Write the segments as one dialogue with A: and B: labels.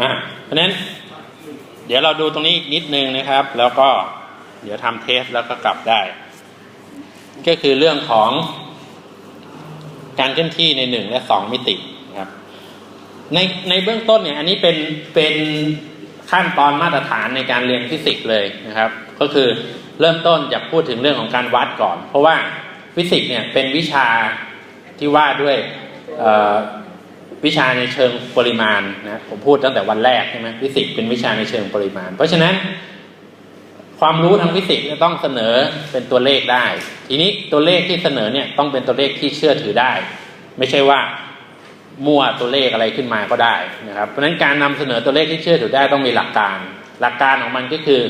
A: อ่าเพราะฉะนั้น เดี๋ยวเราดูตรงนี้อีกนิดนึงนะครับ แล้วก็เดี๋ยวทำเทสแล้วก็กลับได้ ก็คือเรื่องของการเคลื่อนที่ในหนึ่งและสองมิตินะครับในในเบื้องต้นเนี่ยอันนี้เป็นเป็นขั้นตอนมาตรฐานในการเรียนฟิสิกส์เลยนะครับ ก็คือเริ่มต้นจากพูดถึงเรื่องของการวัดก่อน เพราะว่าฟิสิกส์เนี่ยเป็นวิชาที่ว่าด้วย วิชาในเชิงปริมาณนะผมพูดตั้งแต่วันแรกใช่ไหมฟิสิกส์เป็นวิชาในเชิงปริมาณ เพราะฉะนั้น ความรู้ทางฟิสิกส์จะต้องเสนอเป็นตัวเลขได้ ทีนี้ตัวเลขที่เสนอเนี่ยต้องเป็นตัวเลขที่เชื่อถือได้ ไม่ใช่ว่ามั่วตัวเลขอะไรขึ้นมาก็ได้นะครับเพราะฉะนั้นการนำเสนอตัวเลขที่เชื่อถือได้ต้องมีหลักการ หลักการของมันก็คือ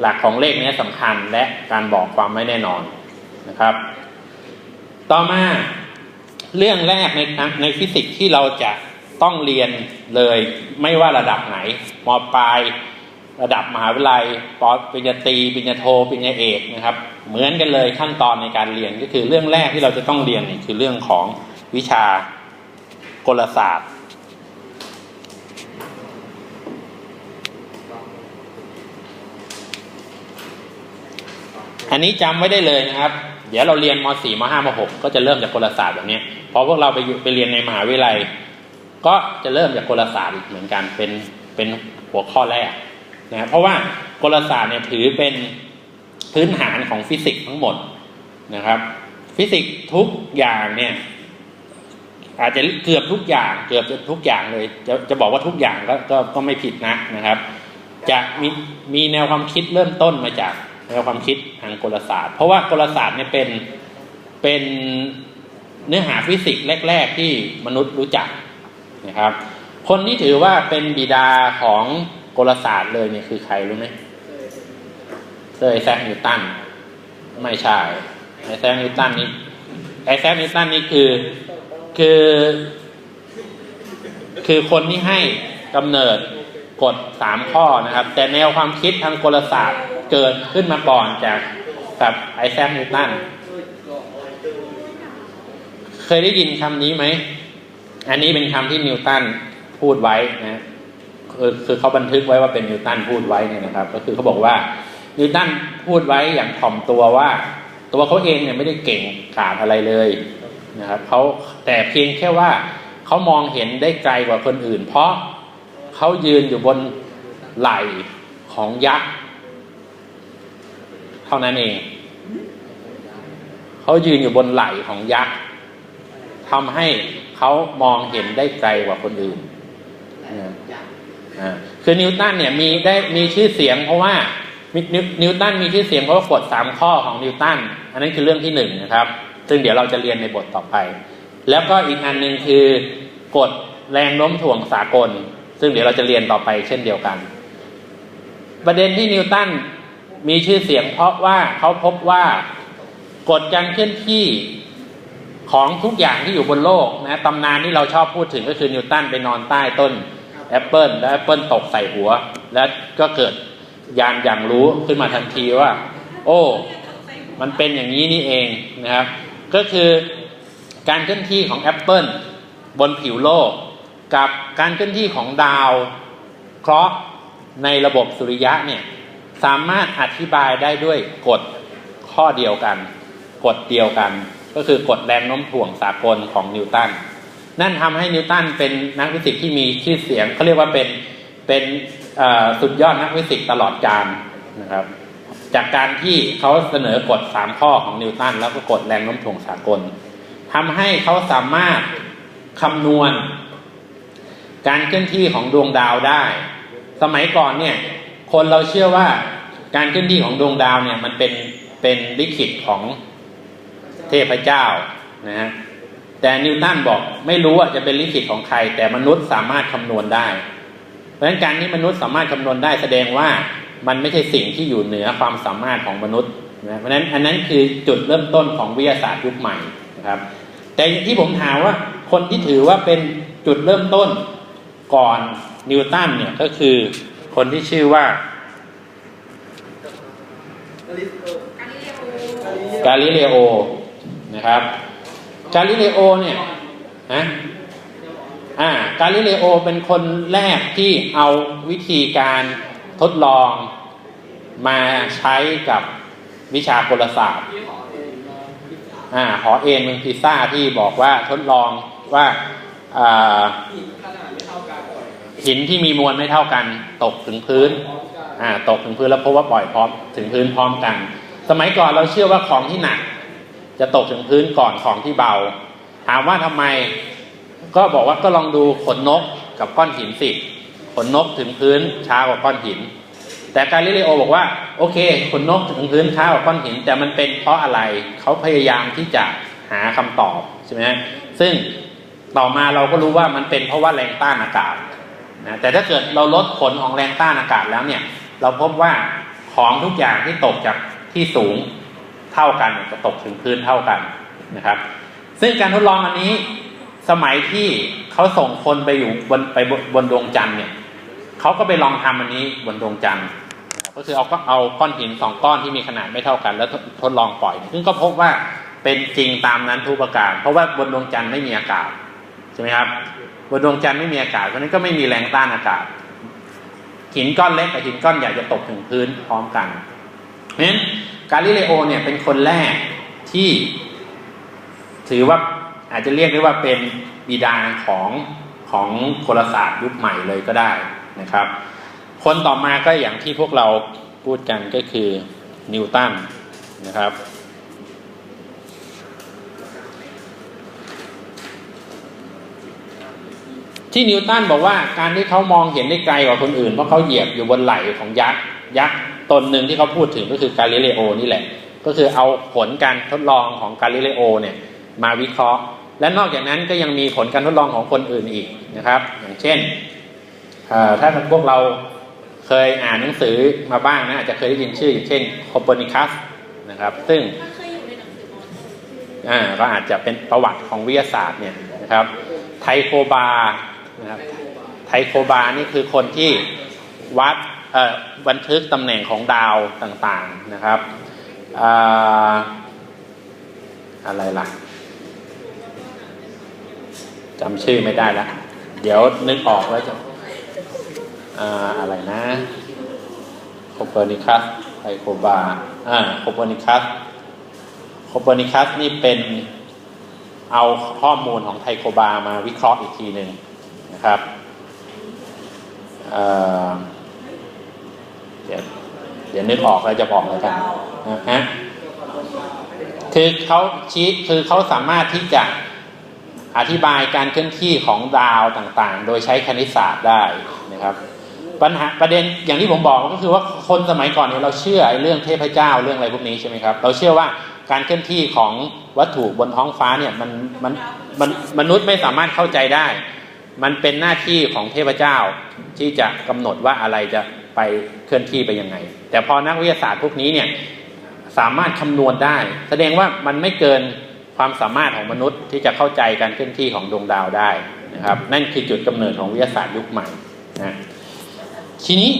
A: หลักของเลขนี้สำคัญและการบอกความไม่แน่นอนนะครับ ต่อมา เรื่องแรกในในฟิสิกส์ที่เราจะต้องเรียนเลยไม่ว่าระดับไหนมปลาย ระดับมหาวิทยาลัยปปริญญาตรีปริญญาโทปริญญาเอกนะครับ เหมือนกันเลยขั้นตอนในการเรียนก็คือเรื่องแรกที่เราจะต้องเรียนเนี่ยคือเรื่องของวิชากลศาสตร์ อันนี้จำไว้ได้เลยนะครับ เดี๋ยวเราเรียนม .4 ม .5 ม .6 ก็จะเริ่มจากกลศาสตร์แบบนี้พอพวกเราไปไปเรียนในมหาวิทยาลัย ก็จะเริ่มจากกลศาสตร์อีกเหมือนกันเป็นเป็นหัวข้อแรกนะครับเพราะว่ากลศาสตร์เนี่ยถือเป็นพื้นฐานของฟิสิกส์ทั้งหมดนะครับ ฟิสิกส์ทุกอย่างเนี่ยอาจจะเกือบทุกอย่างเกือบจะทุกอย่างเลย จะจะบอกว่าทุกอย่างก็ก็ก็ไม่ผิดนะนะครับ จะมีมีแนวความคิดเริ่มต้นมาจาก แนวความคิดทางกลศาสตร์ เพราะว่ากลศาสตร์เนี่ยเป็นเป็นเนื้อหาฟิสิกส์แรก ๆ ที่มนุษย์รู้จักนะครับ คนที่ถือว่าเป็นบิดาของกลศาสตร์เลยเนี่ยคือใครรู้ไหมเซอร์ไอแซคนิวตันไม่ใช่ไอแซคนิวตันนี่ไอแซคนิวตันนี่คือคือคือคนที่ให้กำเนิดกฎสามข้อนะครับ แต่แนวความคิดทางกลศาสตร์ เกิดขึ้นมาก่อนจากกับไอแซคนิวตันเคยได้ยินคำนี้ไหม อันนี้เป็นคำที่นิวตันพูดไว้นะคือคือเขาบันทึกไว้ว่าเป็นนิวตันพูดไว้เนี่ยนะครับ ก็คือเขาบอกว่านิวตันพูดไว้อย่างถ่อมตัวว่า ตัวเขาเองเนี่ยไม่ได้เก่งกาจอะไรเลยนะครับเขาแต่เพียงแค่ว่าเขามองเห็นได้ไกลกว่าคนอื่น เพราะเขายืนอยู่บนไหล่ของยักษ์ เท่านั้นเอง เขายืนอยู่บนไหล่ของยักษ์ทำให้เขามองเห็นได้ไกลกว่าคนอื่นอ่าคือนิวตันเนี่ยมีได้มีชื่อเสียง เพราะว่านิวนิวตันมีชื่อเสียงเพราะว่ากฎสามข้อของนิวตันอันนั้นคือเรื่องที่หนึ่งนะครับ ซึ่งเดี๋ยวเราจะเรียนในบทต่อไป แล้วก็อีกอันหนึ่งคือกฎแรงโน้มถ่วงสากล ซึ่งเดี๋ยวเราจะเรียนต่อไปเช่นเดียวกัน ประเด็นที่นิวตัน มีชื่อเสียงเพราะว่าเขาพบว่ากฎการเคลื่อนที่ของทุกอย่างที่อยู่บนโลกนะตำนานที่เราชอบพูดถึงก็คือนิวตันไปนอนใต้ต้นแอปเปิลแล้วแอปเปิลตกใส่หัว แล้วก็เกิดยานอย่างรู้ขึ้นมาทันทีว่า โอ้ มันเป็นอย่างนี้นี่เองนะครับ ก็คือการเคลื่อนที่ของแอปเปิลบนผิวโลก กับการเคลื่อนที่ของดาวเคราะห์ในระบบสุริยะเนี่ย สามารถอธิบายได้ด้วยกฎข้อเดียวกัน กฎเดียวกัน ก็คือกฎแรงโน้มถ่วงสากลของนิวตันนั่นทำให้นิวตันเป็นนักฟิสิกส์ที่มีชื่อเสียงเขาเรียกว่าเป็นเป็นสุดยอดนักฟิสิกส์ตลอดกาลนะครับ จากการที่เขาเสนอกฎสามข้อของนิวตันแล้วก็กฎแรงโน้มถ่วงสากลทำให้เขาสามารถคำนวณ การเคลื่อนที่ของดวงดาวได้ สมัยก่อนเนี่ยคนเราเชื่อว่า การเคลื่อนที่ของดวงดาวเนี่ยมันเป็นเป็นลิขิตของเทพเจ้านะฮะแต่นิวตันบอกไม่รู้ว่าจะเป็นลิขิตของใคร แต่มนุษย์สามารถคำนวณได้ เพราะฉะนั้นการที่มนุษย์สามารถคำนวณได้แสดงว่ามันไม่ใช่สิ่งที่อยู่เหนือความสามารถของมนุษย์นะเพราะฉะนั้นอันนั้นคือจุดเริ่มต้นของวิทยาศาสตร์ยุคใหม่นะครับ แต่ที่ผมถามว่าคนที่ถือว่าเป็นจุดเริ่มต้นก่อนนิวตันเนี่ยก็คือคนที่ชื่อว่า กาลิเลโอ นะครับ กาลิเลโอเนี่ยฮะอ่ากาลิเลโอเป็นคนแรกที่เอาวิธีการทดลองมาใช้กับวิชากลศาสตร์อ่าหอเอ็นเมืองพิซซ่าที่บอกว่าทดลองว่าอ่า
B: หินที่
A: มีมวลไม่เท่ากันตกถึงพื้น
B: อ่า
A: ตกถึงพื้นแล้วพบว่าปล่อยพร้อมถึงพื้นพร้อมกัน สมัยก่อนเราเชื่อว่าของที่หนัก จะตกถึงพื้นก่อนของที่เบา ถามว่าทำไม ก็บอกว่าก็ลองดูขนนกกับก้อนหินสิขนนกถึงพื้นช้ากว่าก้อนหิน แต่กาลิเลโอบอกว่า โอเคขนนกถึงพื้นช้ากว่าก้อนหิน แต่มันเป็นเพราะอะไรเขาพยายามที่จะหาคำตอบใช่ไหมซึ่งต่อมาเราก็รู้ว่ามันเป็นเพราะว่าแรงต้านอากาศนะแต่ถ้าเกิดเราลดผลของแรงต้านอากาศแล้วเนี่ย เราพบว่าของทุกอย่างที่ตกจากที่สูงเท่ากันจะตกถึงพื้นเท่ากันนะครับ ซึ่งการทดลองอันนี้สมัยที่เขาส่งคนไปอยู่บนไปบนบนดวงจันทร์เนี่ยเขาก็ไปลองทำอันนี้บนดวงจันทร์ก็คือเอาก็เอาก้อนหินสองก้อนที่มีขนาดไม่เท่ากัน แล้วทดลองปล่อย ซึ่งก็พบว่าเป็นจริงตามนั้นทุกประการ เพราะว่าบนดวงจันทร์ไม่มีอากาศใช่ไหมครับบนดวงจันทร์ไม่มีอากาศเพราะนั้นก็ไม่มีแรงต้านอากาศ หินก้อนเล็กกับหินก้อนใหญ่จะตกถึงพื้นพร้อมกัน เพราะฉะนั้นกาลิเลโอเนี่ยเป็นคนแรกที่ถือว่าอาจจะเรียกได้ว่าเป็นบิดาของของโครศาสตร์ยุคใหม่เลยก็ได้นะครับ คนต่อมาก็อย่างที่พวกเราพูดกันก็คือนิวตันนะครับ ที่นิวตันบอกว่าการที่เขามองเห็นได้ไกลกว่าคนอื่นเพราะเขาเหยียบอยู่บนไหล่ของยักษ์ยักษ์ตนหนึ่งที่เขาพูดถึงก็คือกาลิเลโอนี่แหละ ก็คือเอาผลการทดลองของกาลิเลโอเนี่ยมาวิเคราะห์ และนอกจากนั้นก็ยังมีผลการทดลองของคนอื่นอีกนะครับ อย่างเช่นเอ่อถ้าพวกเราเคยอ่านหนังสือมาบ้างนะอาจจะเคยได้ยินชื่ออย่างเช่นโคเปอร์นิคัสนะครับ ซึ่ง
C: มันเคยอยู่ในหนังสือมอต้น
A: อ่าก็อาจจะเป็นประวัติของวิทยาศาสตร์เนี่ยนะครับไทโคบา นะครับไทโคบานี่คือคนที่วัดบันทึกตำแหน่งของดาวต่างๆนะครับอ่าอะไรล่ะจำชื่อไม่ได้ละเดี๋ยวนึกออกแล้วจะออะไรนะโคเปอร์นิคัสไทโคบาอ่าโคเปอร์นิคัสโคเปอร์นิคัสนี่เป็นเอาข้อมูลของไทโคบามาวิเคราะห์อีกทีหนึ่ง ครับเเดี๋ยวเดี๋ยวนึกออกแล้วจะบอกแล้วกันนะฮะคือเขาชี้คือเขาสามารถที่จะอธิบายการเคลื่อนที่ของดาวต่างๆ โดยใช้คณิตศาสตร์ได้นะครับ ปัญหาประเด็นอย่างที่ผมบอกก็คือว่าคนสมัยก่อนเนี่ยเราเชื่อเรื่องเทพเจ้าเรื่องอะไรพวกนี้ใช่ไหมครับ เราเชื่อว่าการเคลื่อนที่ของวัตถุบนท้องฟ้าเนี่ยมันมันมันมนุษย์ไม่สามารถเข้าใจได้ มันเป็นหน้าที่ของเทพเจ้าที่จะกำหนดว่าอะไรจะไปเคลื่อนที่ไปยังไง แต่พอนักวิทยาศาสตร์พวกนี้เนี่ยสามารถคำนวณได้ แสดงว่ามันไม่เกินความสามารถของมนุษย์ที่จะเข้าใจการเคลื่อนที่ของดวงดาวได้นะครับ นั่นคือจุดกำเนิดของวิทยาศาสตร์ยุคใหม่นะทีนี้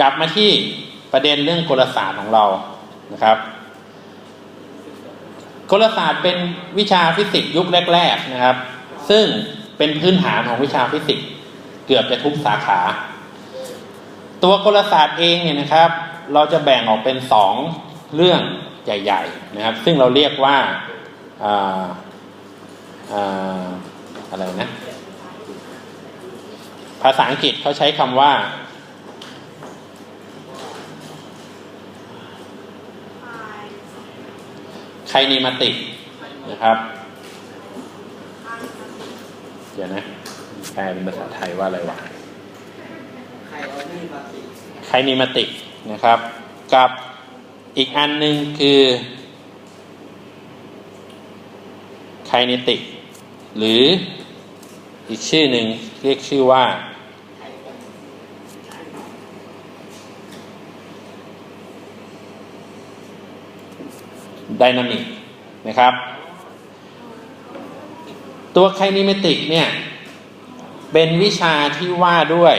A: กลับมาที่ประเด็นเรื่องกลศาสตร์ของเรานะครับกลศาสตร์เป็นวิชาฟิสิกส์ยุคแรก ๆนะครับ ซึ่ง เป็นพื้นฐานของวิชาฟิสิกส์เกือบจะทุกสาขา ตัวกลศาสตร์เองเนี่ยนะครับ เราจะแบ่งออกเป็นสองเรื่องใหญ่ ๆ นะครับ ซึ่งเราเรียกว่าอ่าอ่าอะไรนะ ภาษาอังกฤษเขาใช้คำว่า ไคนิมาติกนะครับ เดี๋ยวนะแปลเป็นภาษาไทยว่าอะไรวะ
B: ใครนี่มติ
A: ไคนิมาติกนะครับ กับอีกอันหนึ่งคือไคเนติก หรืออีกชื่อหนึ่งเรียกชื่อว่าไดนามิกนะครับ ตัวไคนิเมติกเนี่ย เป็นวิชาที่ว่าด้วย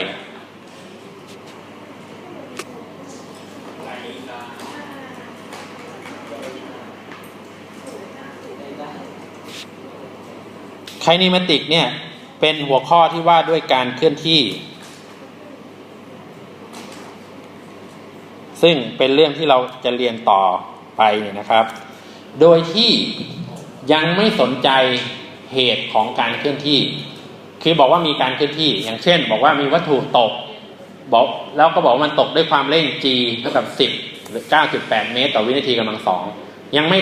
A: ไคนิเมติกเนี่ย เป็นหัวข้อที่ว่าด้วยการเคลื่อนที่ ซึ่งเป็นเรื่องที่เราจะเรียนต่อไปเนี่ยนะครับ โดยที่ยังไม่สนใจ เหตุของการเคลื่อนที่ คือบอกว่ามีการเคลื่อนที่ อย่างเช่น บอกว่ามีวัตถุตก บอกแล้วก็บอกมันตกด้วยความเร่ง g เท่ากับ 10 หรือ 9.8 เมตร ต่อวินาทีกำลังสองยังไม่